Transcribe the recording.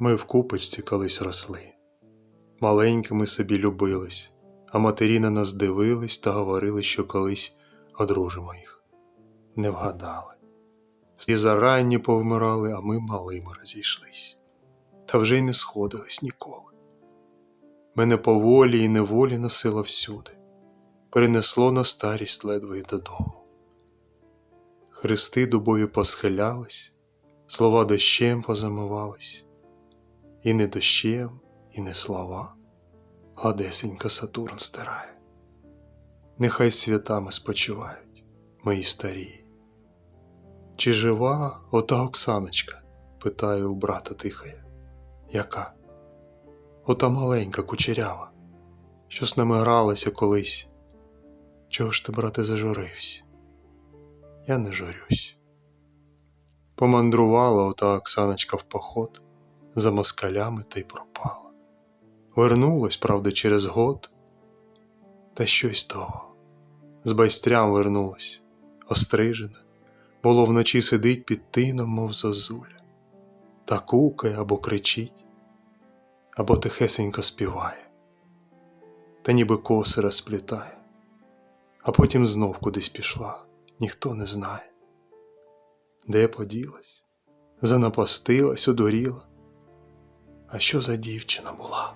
Ми в купочці колись росли, маленькими собі любились, а матері на нас дивились та говорили, що колись одружимо їх. Не вгадали. І заранні повмирали, а ми малими розійшлись, та вже й не сходились ніколи. Мене поволі і неволі носило всюди, перенесло на старість ледве й додому. Хрести дубові посхилялись, слова дощем позамивались, і не дощем, і не слова, гладесенько Сатурн стирає. Нехай святами спочивають мої старі. Чи жива ота Оксаночка? питаю у брата тихає. Яка? Ота маленька кучерява, що з нами гралася колись. Чого ж ти, брате, зажурився? Я не журюсь. Помандрувала ота Оксаночка в поход за москалями та й пропала. Вернулась, правда, через год, та щось того. З байстрям вернулась, острижена, було вночі сидить під тином, мов зозуля, та кукає або кричить, або тихесенько співає, та ніби коси розплітає, а потім знов кудись пішла, ніхто не знає. Де поділась, занапастилась, одуріла. А що за дівчина була?